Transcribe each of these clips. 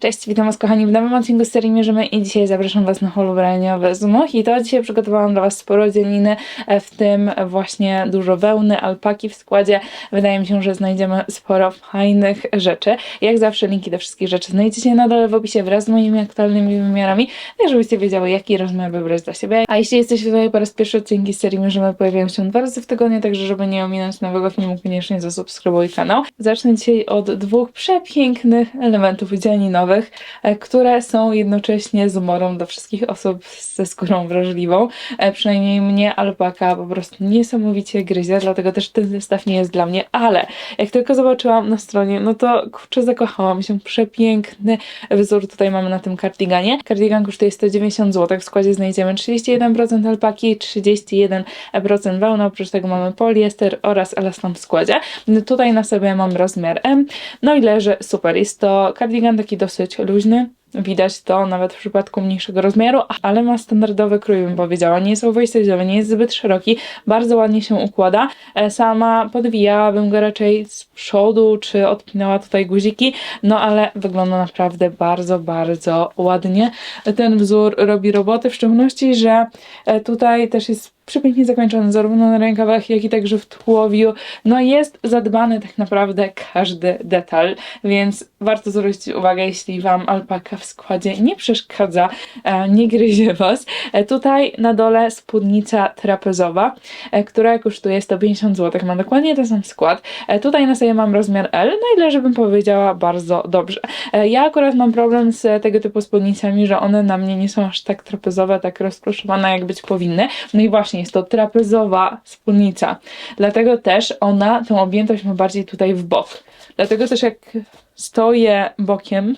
Cześć, witam Was kochani w nowym odcinku serii Mierzymy i dzisiaj zapraszam Was na hol ubraniowy z Mohito. Dzisiaj przygotowałam dla Was sporo dzieliny, e, w tym właśnie dużo wełny, alpaki w składzie. Wydaje mi się, że znajdziemy sporo fajnych rzeczy. Jak zawsze linki do wszystkich rzeczy znajdziecie na dole w opisie wraz z moimi aktualnymi wymiarami, tak żebyście wiedziały jaki rozmiar wybrać dla siebie. A jeśli jesteście tutaj po raz pierwszy, odcinki serii Mierzymy pojawiają się dwa razy w tygodniu, także żeby nie ominąć nowego filmu, koniecznie zasubskrybuj kanał. Zacznę dzisiaj od dwóch przepięknych elementów dzielinowych, e, które są jednocześnie zmorą do wszystkich osób ze skórą wrażliwą. E, Przynajmniej mnie alpaka po prostu niesamowicie gryzie, dlatego też ten zestaw nie jest dla mnie, ale jak tylko zobaczyłam na stronie, no to kurczę zakochałam się. Przepiękny wzór tutaj mamy na tym kardiganie. Kardigan kosztuje 190 zł, w składzie znajdziemy 31% alpaki, 31% wełny, oprócz tego mamy poliester oraz elastan w składzie. Tutaj na sobie mam rozmiar M, no i leży super. Jest to kardigan taki dosyć luźny. Widać to nawet w przypadku mniejszego rozmiaru, ale ma standardowy krój, bym powiedziała. Nie jest oversize'owy, nie jest zbyt szeroki, bardzo ładnie się układa. E, Sama podwijałabym go raczej z przodu, czy odpinała tutaj guziki, no ale wygląda naprawdę bardzo, bardzo ładnie. Ten wzór robi roboty, w szczególności, że e, tutaj też jest przepięknie zakończony zarówno na rękawach, jak i także w tułowiu. No jest zadbany tak naprawdę każdy detal, więc warto zwrócić uwagę, jeśli Wam alpaka w składzie nie przeszkadza, e, nie gryzie Was. E, Tutaj na dole spódnica trapezowa, e, która kosztuje 150 zł. Ma dokładnie ten sam skład. Tutaj na sobie mam rozmiar L, no i leży bym powiedziała bardzo dobrze. Ja akurat mam problem z tego typu spódnicami, że one na mnie nie są aż tak trapezowe, tak rozproszowane jak być powinny. No i właśnie jest to trapezowa spódnica. Dlatego też ona tę objętość ma bardziej tutaj w bok. Dlatego też jak stoję bokiem,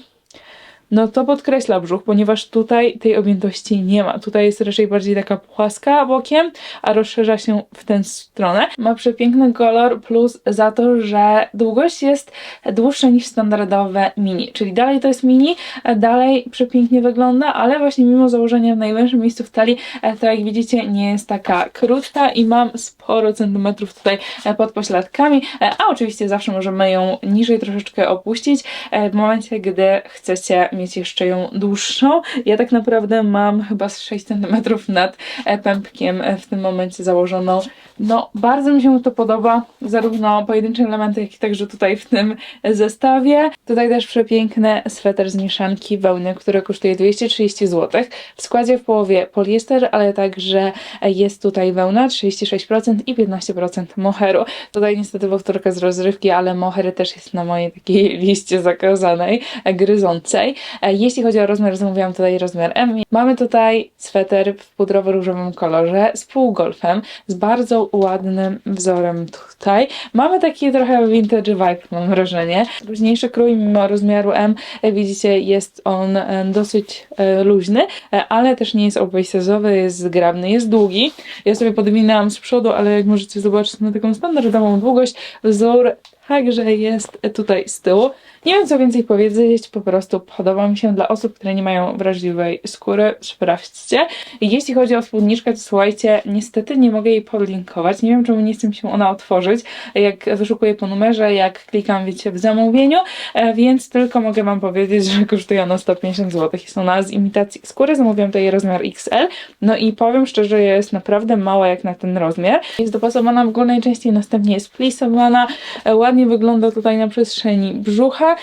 no to podkreśla brzuch, ponieważ tutaj tej objętości nie ma. Tutaj jest raczej bardziej taka płaska bokiem, a rozszerza się w tę stronę. Ma przepiękny kolor, plus za to, że długość jest dłuższa niż standardowe mini. Czyli dalej to jest mini, dalej przepięknie wygląda, ale właśnie mimo założenia w najwęższym miejscu w talii, e, to jak widzicie nie jest taka krótka i mam sporo centymetrów tutaj e, pod pośladkami, e, a oczywiście zawsze możemy ją niżej troszeczkę opuścić w momencie, gdy chcecie mieć jeszcze ją dłuższą. Ja tak naprawdę mam chyba z 6 cm nad e, pępkiem e, w tym momencie założoną. No, bardzo mi się to podoba, zarówno pojedyncze elementy, jak i także tutaj w tym zestawie. Tutaj też przepiękny sweter z mieszanki wełny, który kosztuje 230 zł. W składzie w połowie poliester, ale także jest tutaj wełna 36% i 15% moheru. Tutaj niestety powtórka z rozrywki, ale moher też jest na mojej takiej liście zakazanej, e, gryzącej. E, Jeśli chodzi o rozmiar, zamówiłam tutaj rozmiar M. Mamy tutaj sweter w pudrowo-różowym kolorze z półgolfem, z bardzo ładnym wzorem tutaj. Mamy taki trochę vintage vibe, mam wrażenie. Luźniejszy krój, mimo rozmiaru M, jak widzicie, jest on e, dosyć e, luźny, e, ale też nie jest oversize'owy, jest zgrabny, jest długi. Ja sobie podwinęłam z przodu, ale jak możecie zobaczyć na taką standardową długość, wzór także jest tutaj z tyłu. Nie wiem co więcej powiedzieć, po prostu podoba mi się dla osób, które nie mają wrażliwej skóry, sprawdźcie. Jeśli chodzi o spódniczkę, to słuchajcie, niestety nie mogę jej podlinkować, nie wiem czemu nie chce mi się ona otworzyć, jak wyszukuję po numerze, jak klikam, wiecie, w zamówieniu, e, więc tylko mogę wam powiedzieć, że kosztuje ona 150 zł. Jest ona z imitacji skóry, zamówiłam tutaj rozmiar XL, no i powiem szczerze, jest naprawdę mała jak na ten rozmiar. Jest dopasowana w górnej części, następnie jest plisowana, e, ładnie wygląda tutaj na przestrzeni brzucha,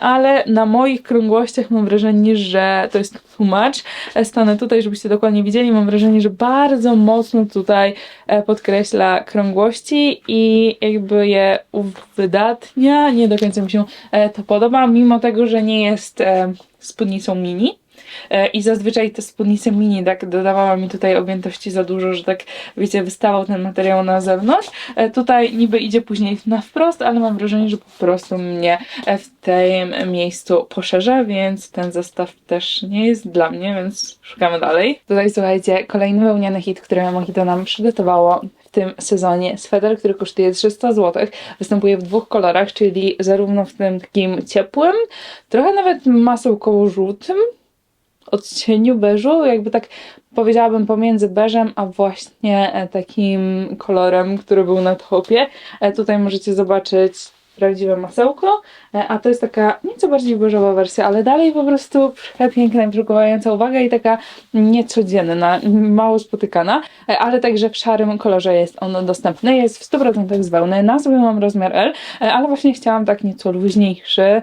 ale na moich krągłościach mam wrażenie, że to jest too much. E, Stanę tutaj, żebyście dokładnie widzieli. Mam wrażenie, że bardzo mocno tutaj e, podkreśla krągłości i jakby je uwydatnia. Nie do końca mi się e, to podoba, mimo tego, że nie jest spódnicą mini. E, I zazwyczaj te spódnice mini tak dodawała mi tutaj objętości za dużo, że tak wiecie, wystawał ten materiał na zewnątrz. E, Tutaj niby idzie później na wprost, ale mam wrażenie, że po prostu mnie e, w tym miejscu poszerza, więc ten zestaw też nie jest dla mnie, więc szukamy dalej. Tutaj słuchajcie, kolejny wełniany hit, który Mojito nam przygotowało w tym sezonie. Sweter, który kosztuje 300 zł, występuje w dwóch kolorach, czyli zarówno w tym takim ciepłym, trochę nawet masełkowo-żółtym, odcieniu beżu, jakby tak powiedziałabym pomiędzy beżem, a właśnie e, takim kolorem, który był na topie. E, Tutaj możecie zobaczyć prawdziwe masełko, e, a to jest taka nieco bardziej beżowa wersja, ale dalej po prostu przepiękna i przykuwająca uwagę i taka niecodzienna, mało spotykana, e, ale także w szarym kolorze jest on dostępny, jest w 100% z wełny, na sobie mam rozmiar L, e, ale właśnie chciałam tak nieco luźniejszy,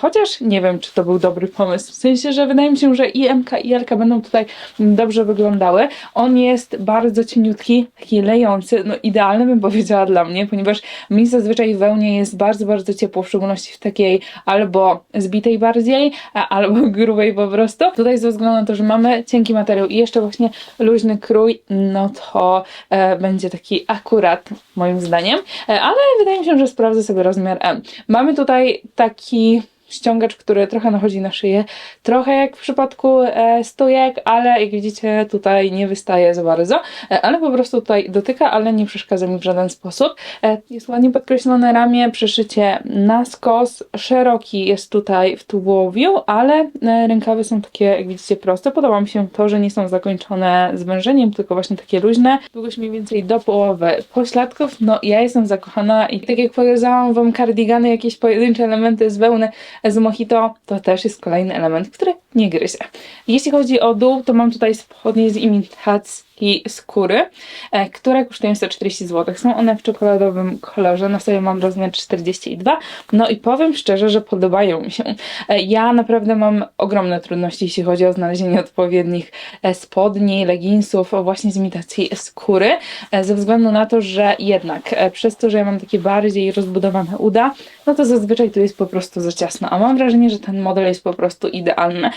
chociaż nie wiem, czy to był dobry pomysł, w sensie, że wydaje mi się, że i MK i L będą tutaj dobrze wyglądały. On jest bardzo cieniutki, taki lejący, no idealny bym powiedziała dla mnie, ponieważ mi zazwyczaj wełnie jest bardzo, bardzo ciepło, w szczególności w takiej albo zbitej bardziej, albo grubej po prostu. Tutaj ze względu na to, że mamy cienki materiał i jeszcze właśnie luźny krój, no to e, będzie taki akurat moim zdaniem, e, ale wydaje mi się, że sprawdzę sobie rozmiar M. Mamy tutaj taki ściągacz, który trochę nachodzi na szyję, trochę jak w przypadku e, stójek, ale jak widzicie tutaj nie wystaje za bardzo, e, ale po prostu tutaj dotyka, ale nie przeszkadza mi w żaden sposób. E, jest ładnie podkreślone ramię, przyszycie na skos, szeroki jest tutaj w tułowiu, ale rękawy są takie, jak widzicie, proste. Podoba mi się to, że nie są zakończone zwężeniem, tylko właśnie takie luźne. Długość mniej więcej do połowy pośladków. No ja jestem zakochana i tak jak pokazałam wam kardigany, jakieś pojedyncze elementy z wełny z Mojito, to też jest kolejny element, który nie gryzie. Jeśli chodzi o dół, to mam tutaj spodnie z imitacji skóry, e, które kosztują 140 zł. Są one w czekoladowym kolorze, na sobie mam rozmiar 42. No i powiem szczerze, że podobają mi się. E, Ja naprawdę mam ogromne trudności, jeśli chodzi o znalezienie odpowiednich e, spodni, leginsów właśnie z imitacji skóry, ze względu na to, że jednak przez to, że ja mam takie bardziej rozbudowane uda, no to zazwyczaj tu jest po prostu za ciasno, a mam wrażenie, że ten model jest po prostu idealny.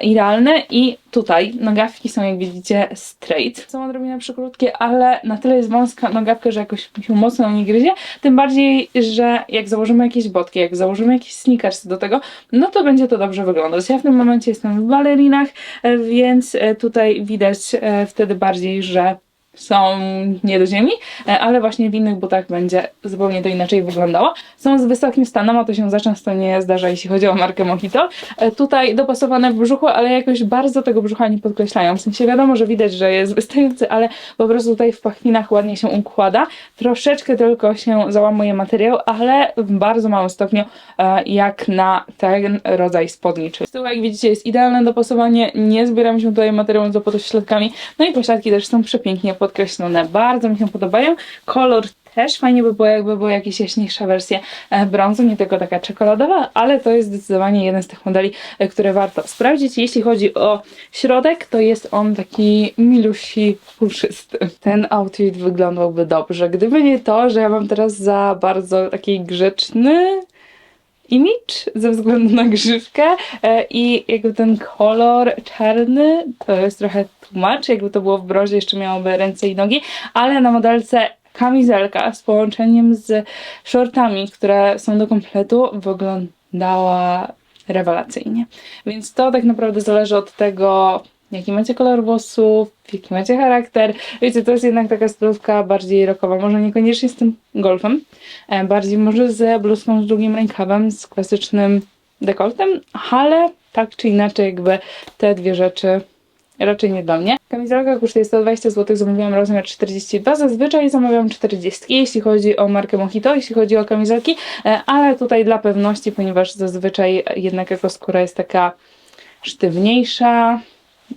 Idealny i tutaj nogawki są jak widzicie straight. Są odrobinę przykrótkie, ale na tyle jest wąska nogawka, że jakoś się mocno nie gryzie. Tym bardziej, że jak założymy jakieś botki, jak założymy jakieś sneakersy do tego, no to będzie to dobrze wyglądać. Ja w tym momencie jestem w balerinach, e, więc e, tutaj widać e, wtedy bardziej, że są nie do ziemi, e, ale właśnie w innych butach będzie zupełnie to inaczej wyglądało. Są z wysokim stanem, a to się za często nie zdarza, jeśli chodzi o markę Mojito. E, Tutaj dopasowane w brzuchu, ale jakoś bardzo tego brzucha nie podkreślają. W sensie wiadomo, że widać, że jest wystający, ale po prostu tutaj w pachwinach ładnie się układa. Troszeczkę tylko się załamuje materiał, ale w bardzo małym stopniu e, jak na ten rodzaj spodni. Czyli z tyłu, jak widzicie, jest idealne dopasowanie, nie zbieram się tutaj materiałem za pośladkami. No i pośladki też są przepięknie podkreślone. Bardzo mi się podobają. Kolor też fajnie by było, jakby była jakaś jaśniejsza wersja e, brązu, nie tylko taka czekoladowa, ale to jest zdecydowanie jeden z tych modeli, e, które warto sprawdzić. Jeśli chodzi o środek, to jest on taki milusi, puszysty. Ten outfit wyglądałby dobrze, gdyby nie to, że ja mam teraz za bardzo taki grzeczny image ze względu na grzywkę e, i jakby ten kolor czarny to jest trochę tłumacz, jakby to było w brozie jeszcze miałoby ręce i nogi, ale na modelce kamizelka z połączeniem z shortami, które są do kompletu wyglądała rewelacyjnie. Więc to tak naprawdę zależy od tego, jaki macie kolor włosów, jaki macie charakter. Wiecie, to jest jednak taka stylówka bardziej rockowa, może niekoniecznie z tym golfem, e, bardziej może z bluzką z długim rękawem, z klasycznym dekoltem, ale tak czy inaczej jakby te dwie rzeczy raczej nie dla mnie. Kamizelka kosztuje 120 zł, zamówiłam rozmiar 42, zazwyczaj zamawiam 40, jeśli chodzi o markę Mojito, jeśli chodzi o kamizelki, e, ale tutaj dla pewności, ponieważ zazwyczaj jednak jako skóra jest taka sztywniejsza,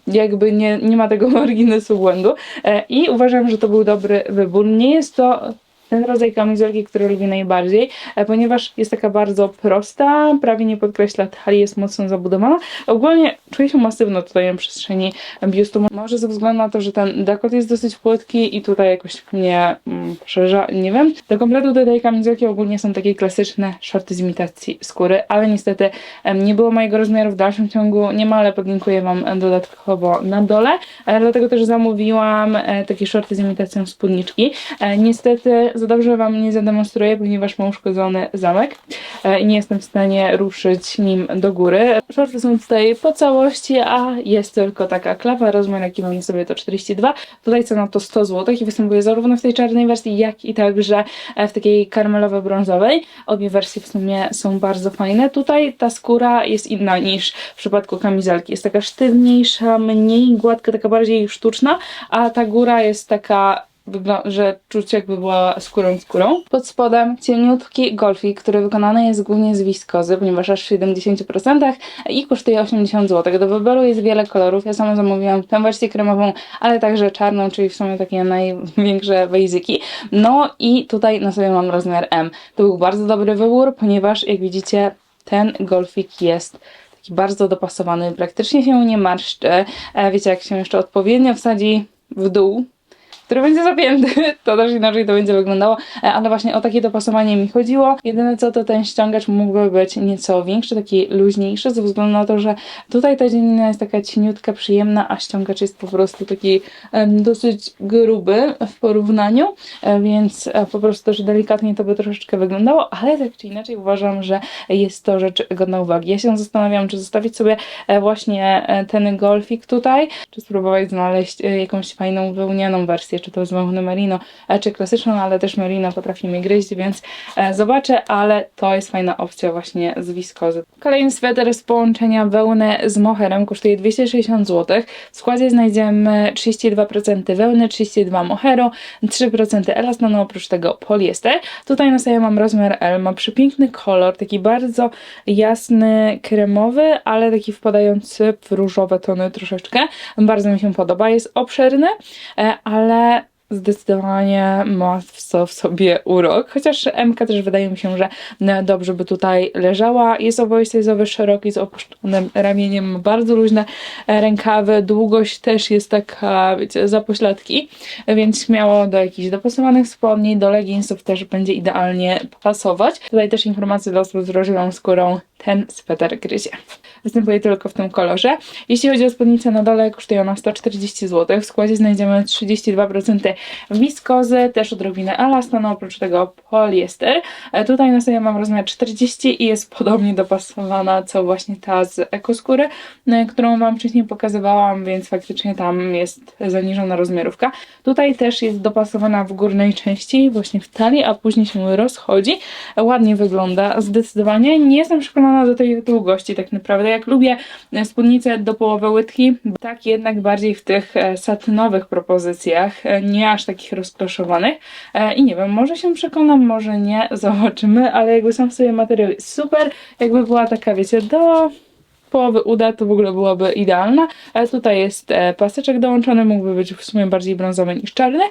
jakby nie, nie ma tego marginesu błędu e, i uważam, że to był dobry wybór. Nie jest to ten rodzaj kamizelki, który lubię najbardziej, e, ponieważ jest taka bardzo prosta, prawie nie podkreśla talii, jest mocno zabudowana. Ogólnie czuję się masywno tutaj na przestrzeni biustu. Może ze względu na to, że ten dekolt jest dosyć płytki i tutaj jakoś mnie mm, poszerza, nie wiem. Do kompletu do tej kamizelki ogólnie są takie klasyczne shorty z imitacji skóry, ale niestety nie było mojego rozmiaru w dalszym ciągu, nie ma, podlinkuję Wam dodatkowo na dole. E, Dlatego też zamówiłam e, takie shorty z imitacją spódniczki. Niestety za dobrze Wam nie zademonstruję, ponieważ mam uszkodzony zamek e, i nie jestem w stanie ruszyć nim do góry. Shorty są tutaj po całości, a jest tylko taka klawa, rozmiar jaki mam sobie to 42. Tutaj cena to 100 zł i występuje zarówno w tej czarnej wersji, jak i także e, w takiej karmelowo-brązowej. Obie wersje w sumie są bardzo fajne. Tutaj ta skóra jest inna niż w przypadku kamizelki. Jest taka sztywniejsza, mniej gładka, taka bardziej sztuczna, a ta góra jest taka że czuć jakby była skórą skórą. Pod spodem cieniutki golfik, który wykonany jest głównie z wiskozy, ponieważ aż w 70% i kosztuje 80 zł. Do wyboru jest wiele kolorów. Ja sama zamówiłam tę wersję kremową, ale także czarną, czyli w sumie takie największe basiki. No i tutaj na sobie mam rozmiar M. To był bardzo dobry wybór, ponieważ jak widzicie ten golfik jest taki bardzo dopasowany, praktycznie się nie marszczy. E, Wiecie, jak się jeszcze odpowiednio wsadzi w dół, który będzie zapięty, to też inaczej to będzie wyglądało, E, ale właśnie o takie dopasowanie mi chodziło. Jedyne co to ten ściągacz mógłby być nieco większy, taki luźniejszy, ze względu na to, że tutaj ta dzielina jest taka cieniutka, przyjemna, a ściągacz jest po prostu taki dosyć gruby w porównaniu, e, więc e, po prostu też delikatnie to by troszeczkę wyglądało, ale tak czy inaczej uważam, że jest to rzecz godna uwagi. Ja się zastanawiam, czy zostawić sobie właśnie ten golfik tutaj, czy spróbować znaleźć jakąś fajną wełnianą wersję, czy to z wełny merino, e, czy klasyczną, ale też merino potrafi mnie gryźć, więc e, zobaczę, ale to jest fajna opcja właśnie z wiskozy. Kolejny sweter z połączenia wełny z moherem kosztuje 260 zł. W składzie znajdziemy 32% wełny, 32% moheru, 3% elastanu, oprócz tego poliester. Tutaj na sobie mam rozmiar L, ma przepiękny kolor, taki bardzo jasny, kremowy, ale taki wpadający w różowe tony troszeczkę. Bardzo mi się podoba, jest obszerny, e, ale zdecydowanie ma w so- w sobie urok, chociaż MK też wydaje mi się, że e, dobrze by tutaj leżała. Jest oversize'owy, szeroki, z opuszczonym ramieniem, ma bardzo luźne e, rękawy, długość też jest taka, wiecie, za pośladki, więc śmiało do jakichś dopasowanych spodni, do leginsów też będzie idealnie pasować. Tutaj też informacje dla osób z wrażliwą skórą, ten sweter gryzie. Występuje tylko w tym kolorze. Jeśli chodzi o spódnicę na dole, kosztuje ona 140 zł. W składzie znajdziemy 32% wiskozy, też odrobinę elastanu, oprócz tego poliester. E, Tutaj na sobie mam rozmiar 40 i jest podobnie dopasowana co właśnie ta z ekoskóry, e, którą Wam wcześniej pokazywałam, więc faktycznie tam jest zaniżona rozmiarówka. Tutaj też jest dopasowana w górnej części, właśnie w talii, a później się rozchodzi. Ładnie wygląda, zdecydowanie. Nie jestem przekonana do tej długości tak naprawdę. Jak lubię e, spódnice do połowy łydki, tak jednak bardziej w tych e, satynowych propozycjach, e, nie aż takich rozkloszowanych. E, I nie wiem, może się przekonam, może nie, zobaczymy, ale jakby sam sobie materiał jest super, jakby była taka, wiecie, do połowy uda, to w ogóle byłaby idealna. Tutaj jest paseczek dołączony, mógłby być w sumie bardziej brązowy niż czarny.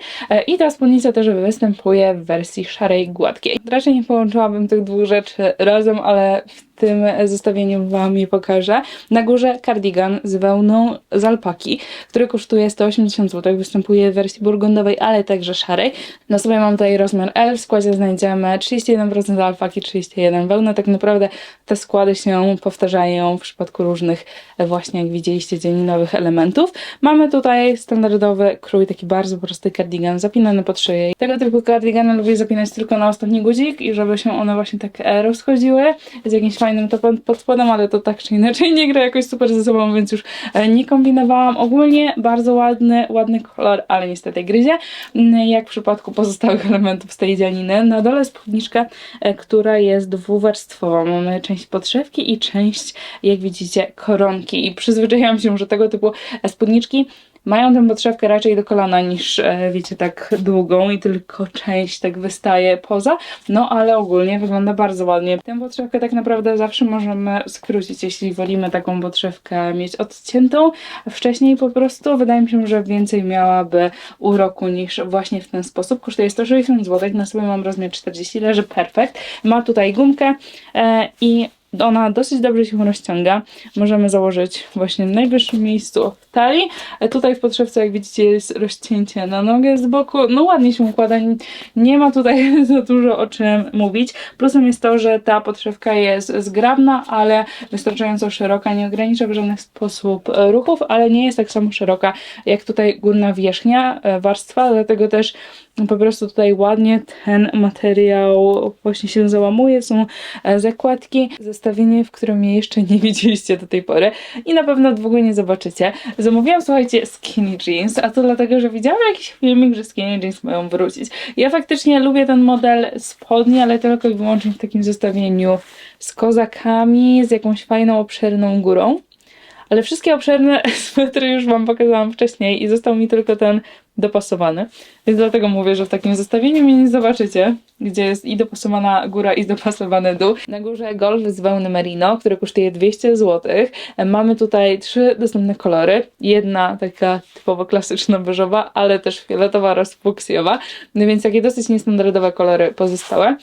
I ta spódnica też występuje w wersji szarej, gładkiej. Raczej nie połączyłabym tych dwóch rzeczy razem, ale w tym zestawieniu Wam je pokażę. Na górze kardigan z wełną z alpaki, który kosztuje 180 zł. Występuje w wersji burgundowej, ale także szarej. Na sobie mam tutaj rozmiar L. W składzie znajdziemy 31% alpaki, 31 wełny. Tak naprawdę te składy się powtarzają w przypadku różnych e, właśnie, jak widzieliście, dzielinowych elementów. Mamy tutaj standardowy krój, taki bardzo prosty kardigan zapinany pod szyję. Tego typu kardigany lubię zapinać tylko na ostatni guzik i żeby się one właśnie tak e, rozchodziły z jakimś fajnym topem pod spodem, ale to tak czy inaczej nie gra jakoś super ze sobą, więc już e, nie kombinowałam. Ogólnie bardzo ładny, ładny kolor, ale niestety gryzie, Mm, jak w przypadku pozostałych elementów z tej dzianiny. Na dole spódniczka, e, która jest dwuwarstwowa. Mamy część podszewki i część, jak widzicie, koronki. I przyzwyczaiłam się, że tego typu e, spódniczki mają tę podszewkę raczej do kolana niż, e, wiecie, tak długą i tylko część tak wystaje poza. No ale ogólnie wygląda bardzo ładnie. Tę podszewkę tak naprawdę zawsze możemy skrócić, jeśli wolimy taką podszewkę mieć odciętą. Wcześniej po prostu wydaje mi się, że więcej miałaby uroku niż właśnie w ten sposób. Kosztuje 160 zł, na sobie mam rozmiar 40, leży perfekt. Ma tutaj gumkę e, i ona dosyć dobrze się rozciąga. Możemy założyć właśnie w najwyższym miejscu talii. E, Tutaj w podszewce, jak widzicie, jest rozcięcie na nogę z boku. No ładnie się układa. Nie ma tutaj za dużo o czym mówić. Plusem jest to, że ta podszewka jest zgrabna, ale wystarczająco szeroka. Nie ogranicza w żaden sposób e, ruchów, ale nie jest tak samo szeroka jak tutaj górna wierzchnia e, warstwa, dlatego też po prostu tutaj ładnie ten materiał właśnie się załamuje. Są e, zakładki, zestawienie, w którym mnie jeszcze nie widzieliście do tej pory i na pewno długo nie zobaczycie. Zamówiłam, słuchajcie, skinny jeans, a to dlatego, że widziałam jakiś filmik, że skinny jeans mają wrócić. Ja faktycznie lubię ten model spodni, ale tylko i wyłącznie w takim zestawieniu z kozakami, z jakąś fajną, obszerną górą. Ale wszystkie obszerne swetry już Wam pokazałam wcześniej i został mi tylko ten dopasowany. Więc dlatego mówię, że w takim zestawieniu mnie nie zobaczycie, gdzie jest i dopasowana góra, i dopasowany dół. Na górze golf z wełny merino, który kosztuje 200 zł. Mamy tutaj trzy dostępne kolory. Jedna taka typowo klasyczna beżowa, ale też fioletowa oraz fuksjowa. No więc takie dosyć niestandardowe kolory pozostałe.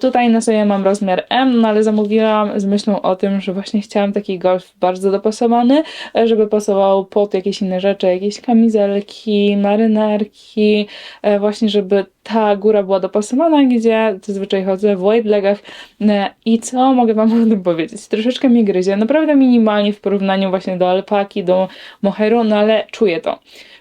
Tutaj na sobie mam rozmiar M, no ale zamówiłam z myślą o tym, że właśnie chciałam taki golf bardzo dopasowany, e, żeby pasował pod jakieś inne rzeczy, jakieś kamizelki, marynarki, e, właśnie żeby ta góra była dopasowana, gdzie zazwyczaj chodzę w white legach E, i co mogę wam o tym powiedzieć? Troszeczkę mnie gryzie, naprawdę minimalnie w porównaniu właśnie do alpaki, do moheru, no ale czuję to.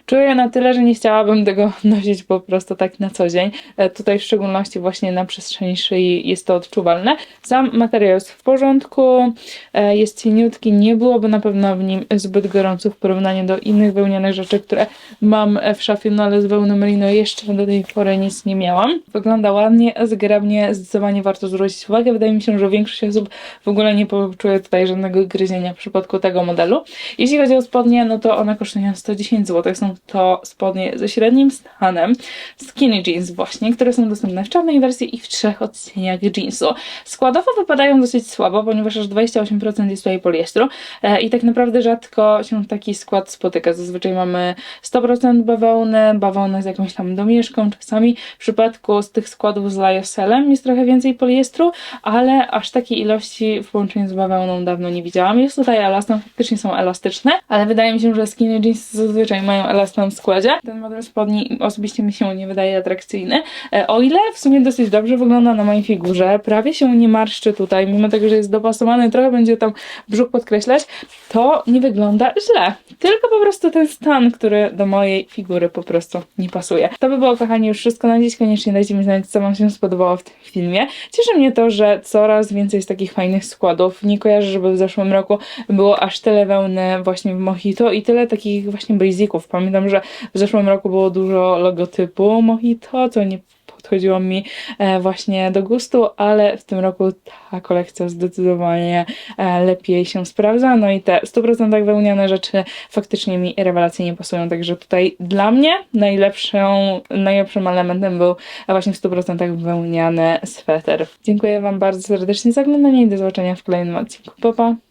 Czuję na tyle, że nie chciałabym tego nosić po prostu tak na co dzień. E, Tutaj w szczególności właśnie na przestrzeni szyi jest to odczuwalne. Sam materiał jest w porządku, e, jest cieniutki, nie byłoby na pewno w nim zbyt gorąco w porównaniu do innych wełnianych rzeczy, które mam w szafie, no ale z wełny merino jeszcze do tej pory nic nie miałam. Wygląda ładnie, zgrabnie, zdecydowanie warto zwrócić uwagę. Wydaje mi się, że większość osób w ogóle nie poczuje tutaj żadnego gryzienia w przypadku tego modelu. Jeśli chodzi o spodnie, no to one kosztują 110 zł. Są to spodnie ze średnim stanem, skinny jeans właśnie, które są dostępne w czarnej wersji i w trzech odcieniach jeansu. Składowo wypadają dosyć słabo, ponieważ aż 28% jest tutaj poliestru e, i tak naprawdę rzadko się taki skład spotyka. Zazwyczaj mamy 100% bawełny, bawełnę z jakąś tam domieszką czasami. W przypadku z tych składów z Lyoselem jest trochę więcej poliestru, ale aż takiej ilości w połączeniu z bawełną dawno nie widziałam. Jest tutaj elastan, faktycznie są elastyczne, ale wydaje mi się, że skinny jeans zazwyczaj mają elastan w składzie. Ten model spodni osobiście mi się nie wydaje atrakcyjny. E, O ile w sumie dosyć dobrze wygląda na mojej figurze, prawie się nie marszczy tutaj, mimo tego, że jest dopasowany, trochę będzie tam brzuch podkreślać, to nie wygląda źle. Tylko po prostu ten stan, który do mojej figury po prostu nie pasuje. To by było, kochani, już wszystko na dziś. Koniecznie dajcie mi znać, co Wam się spodobało w tym filmie. Cieszy mnie to, że coraz więcej jest takich fajnych składów. Nie kojarzę, żeby w zeszłym roku było aż tyle wełny właśnie w Mojito i tyle takich właśnie basiców. Pamiętam, że w zeszłym roku było dużo logotypu Mojito, co nie podchodziło mi e, właśnie do gustu, ale w tym roku ta kolekcja zdecydowanie e, lepiej się sprawdza. No i te 100% wełniane rzeczy faktycznie mi rewelacyjnie pasują, także tutaj dla mnie najlepszą, najlepszym elementem był właśnie w 100% wełniany sweter. Dziękuję Wam bardzo serdecznie za oglądanie i do zobaczenia w kolejnym odcinku. Pa, pa!